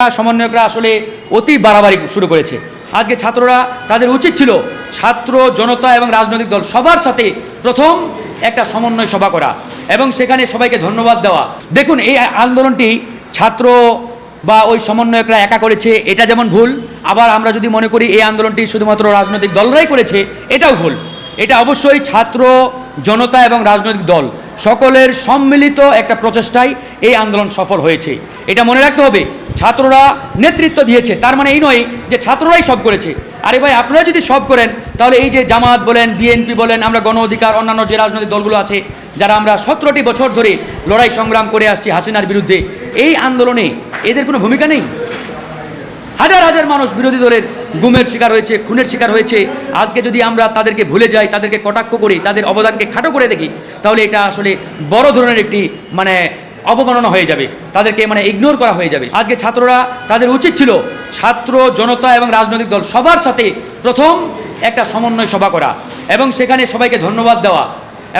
সমন্বয়করা আসলে অতি বাড়াবাড়ি শুরু করেছে। আজকে ছাত্ররা তাদের উচিত ছিল ছাত্র, জনতা এবং রাজনৈতিক দল সবার সাথে প্রথম একটা সমন্বয় সভা করা এবং সেখানে সবাইকে ধন্যবাদ দেওয়া। দেখুন, এই আন্দোলনটি ছাত্র বা ওই সমন্বয়করা একা করেছে, এটা যেমন ভুল, আবার আমরা যদি মনে করি এই আন্দোলনটি শুধুমাত্র রাজনৈতিক দলরাই করেছে, এটাও ভুল। এটা অবশ্যই ছাত্র, জনতা এবং রাজনৈতিক দল সকলের সম্মিলিত একটা প্রচেষ্টায় এই আন্দোলন সফল হয়েছে। এটা মনে রাখতে হবে, ছাত্ররা নেতৃত্ব দিয়েছে। তার মানে এই নয় যে ছাত্ররাই সব করেছে। আরে ভাই, আপনারা যদি সব করেন, তাহলে এই যে জামাত বলেন, বিএনপি বলেন, আমরা গণ অধিকার, অন্যান্য যে রাজনৈতিক দলগুলো আছে, যারা আমরা সতেরোটি বছর ধরে লড়াই সংগ্রাম করে আসছি হাসিনার বিরুদ্ধে, এই আন্দোলনে এদের কোনো ভূমিকা নেই? হাজার হাজার মানুষ বিরোধী দলের গুমের শিকার হয়েছে, খুনের শিকার হয়েছে। আজকে যদি আমরা তাদেরকে ভুলে যাই, তাদেরকে কটাক্ষ করি, তাদের অবদানকে খাটো করে দেখি, তাহলে এটা আসলে বড় ধরনের একটি মানে অবমাননা হয়ে যাবে। তাদেরকে মানে ইগনোর করা হয়ে যাবে। আজকে ছাত্ররা তাদের উচিত ছিল ছাত্র, জনতা এবং রাজনৈতিক দল সবার সাথে প্রথম একটা সমন্বয় সভা করা এবং সেখানে সবাইকে ধন্যবাদ দেওয়া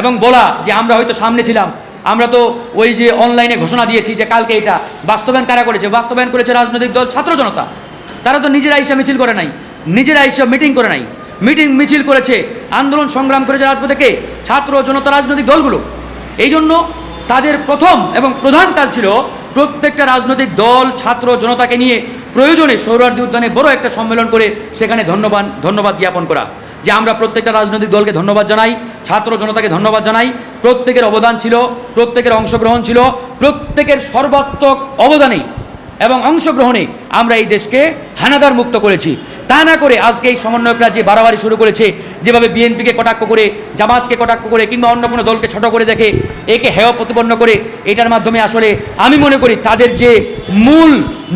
এবং বলা যে আমরা হয়তো সামনে ছিলাম। আমরা তো ওই যে অনলাইনে ঘোষণা দিয়েছি যে কালকে এটা বাস্তবায়ন কারা করেছে? বাস্তবায়ন করেছে রাজনৈতিক দল ছাত্র জনতা। তারা তো নিজেরা ইসা মিছিল করে নাই নিজেরা ইসা মিটিং করে নাই। মিটিং মিছিল করেছে, আন্দোলন সংগ্রাম করেছে রাজপথে কে ছাত্র জনতা রাজনৈতিক দলগুলো। এই জন্য তাদের প্রথম এবং প্রধান কাজ ছিল প্রত্যেকটা রাজনৈতিক দল, ছাত্র জনতাকে নিয়ে প্রয়োজনে সৌরার্দি উদ্যানে বড় একটা সম্মেলন করে সেখানে ধন্যবাদ ধন্যবাদ জ্ঞাপন করা। যে আমরা প্রত্যেকটা রাজনৈতিক দলকে ধন্যবাদ জানাই, ছাত্র জনতাকে ধন্যবাদ জানাই। প্রত্যেকের অবদান ছিল, প্রত্যেকের অংশগ্রহণ ছিল, প্রত্যেকের সর্বাত্মক অবদানেই। এবং অংশগ্রহণে আমরা এই দেশকে হানাদার মুক্ত করেছি। তা না করে আজকে এই সমন্বয়করা যে বাড়াবাড়ি শুরু করেছে, যেভাবে বিএনপিকে কটাক্ষ করে, জামাতকে কটাক্ষ করে, কিংবা অন্য কোনো দলকে ছোট করে দেখে, একে হেয় প্রতিপন্ন করে, এটার মাধ্যমে আসলে আমি মনে করি তাদের যে মূল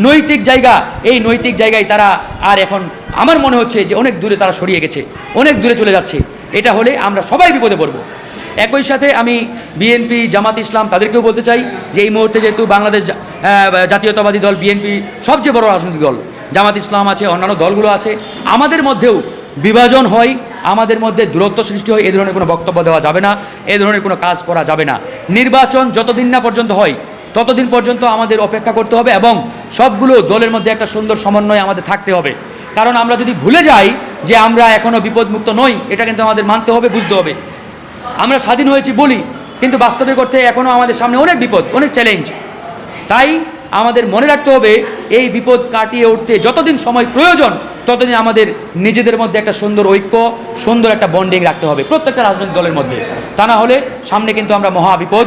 নৈতিক জায়গা, এই নৈতিক জায়গায় তারা আর এখন আমার মনে হচ্ছে যে অনেক দূরে তারা সরিয়ে গেছে, অনেক দূরে চলে যাচ্ছে। এটা হলে আমরা সবাই বিপদে পড়ব। একই সাথে আমি বিএনপি জামাত ইসলাম তাদেরকেও বলতে চাই যে এই মুহূর্তে যেহেতু বাংলাদেশ জাতীয়তাবাদী দল বিএনপি সবচেয়ে বড় রাজনৈতিক দল, জামাত ইসলাম আছে, অন্যান্য দলগুলো আছে, আমাদের মধ্যেও বিভাজন হয়, আমাদের মধ্যে দূরত্ব সৃষ্টি হয়, এ ধরনের কোনো বক্তব্য দেওয়া যাবে না, এ ধরনের কোনো কাজ করা যাবে না। নির্বাচন যতদিন না পর্যন্ত হয়, ততদিন পর্যন্ত আমাদের অপেক্ষা করতে হবে এবং সবগুলো দলের মধ্যে একটা সুন্দর সমন্বয় আমাদের থাকতে হবে। কারণ আমরা যদি ভুলে যাই যে আমরা এখনও বিপদমুক্ত নই, এটা কিন্তু আমাদের মানতে হবে, বুঝতে হবে। আমরা স্বাধীন হয়েছি বলি, কিন্তু বাস্তবে করতে এখনও আমাদের সামনে অনেক বিপদ, অনেক চ্যালেঞ্জ তাই আমাদের মনে রাখতে হবে, এই বিপদ কাটিয়ে উঠতে যতদিন সময় প্রয়োজন, ততদিন আমাদের নিজেদের মধ্যে একটা সুন্দর ঐক্য, সুন্দর একটা বন্ডিং রাখতে হবে প্রত্যেকটা রাজনৈতিক দলের মধ্যে। তা না হলে সামনে কিন্তু আমরা মহা বিপদ,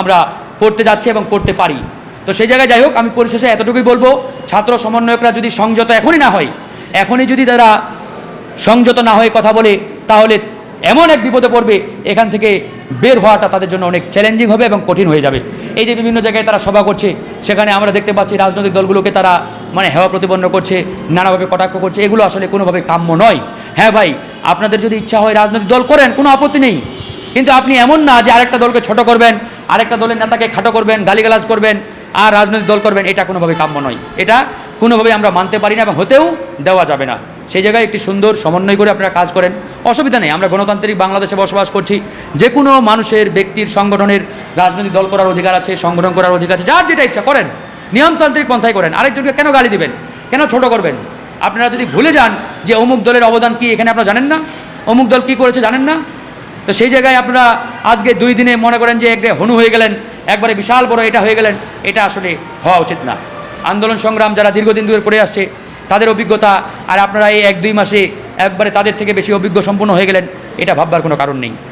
আমরা পড়তে যাচ্ছি এবং পড়তে পারি। তো সেই জায়গায় যাই হোক, আমি পরিশেষে এতটুকুই বলব, ছাত্র সমন্বয়করা যদি সংযত এখনই না হয়, এখনই যদি তারা সংযত না হয়ে কথা বলে, তাহলে এমন এক বিপদে পড়বে, এখান থেকে বের হওয়াটা তাদের জন্য অনেক চ্যালেঞ্জিং হবে এবং কঠিন হয়ে যাবে। এই যে বিভিন্ন জায়গায় তারা সভা করছে, সেখানে আমরা দেখতে পাচ্ছি রাজনৈতিক দলগুলোকে তারা মানে হেওয়া প্রতিপন্ন করছে, নানাভাবে কটাক্ষ করছে, এগুলো আসলে কোনোভাবে কাম্য নয়। হ্যাঁ ভাই, আপনাদের যদি ইচ্ছা হয় রাজনৈতিক দল করেন, কোনো আপত্তি নেই। কিন্তু আপনি এমন না যে আরেকটা দলকে ছোট করবেন, আরেকটা দলের নেতাকে খাটো করবেন, গালিগালাজ করবেন, আর রাজনৈতিক দল করবেন, এটা কোনোভাবে কাম্য নয়। এটা কোনোভাবে আমরা মানতে পারি না এবং হতেও দেওয়া যাবে না। সেই জায়গায় একটি সুন্দর সমন্বয় করে আপনারা কাজ করেন। অসুবিধা নেই, আমরা গণতান্ত্রিক বাংলাদেশে বসবাস করছি। যে কোনো মানুষের, ব্যক্তির, সংগঠনের রাজনৈতিক দল করার অধিকার আছে, সংগঠন করার অধিকার আছে, যার যেটা ইচ্ছা করেন। নিয়মতান্ত্রিক পন্থায় করেন। আরেকজনকে কেন গালি দিবেন? কেন ছোট করবেন? আপনারা যদি ভুলে যান যে অমুক দলের অবদান কি এখানে আপনারা জানেন না? অমুক দল কি করেছে জানেন না? তো সেই জায়গায় আপনারা আজকে দুই দিনে মনে করেন যে একটা হনু হয়ে গেলেন, একবারে বিশাল বড় এটা হয়ে গেলেন, এটা আসলে হওয়া উচিত না। আন্দোলন সংগ্রাম যারা দীর্ঘদিন ধরে করে আসছে তাদের অভিজ্ঞতা আর আপনারা এই এক দুই মাসে একবারে তাদের থেকে বেশি অভিজ্ঞ সম্পন্ন হয়ে গেলেন, এটা ভাববার কোনো কারণ নেই।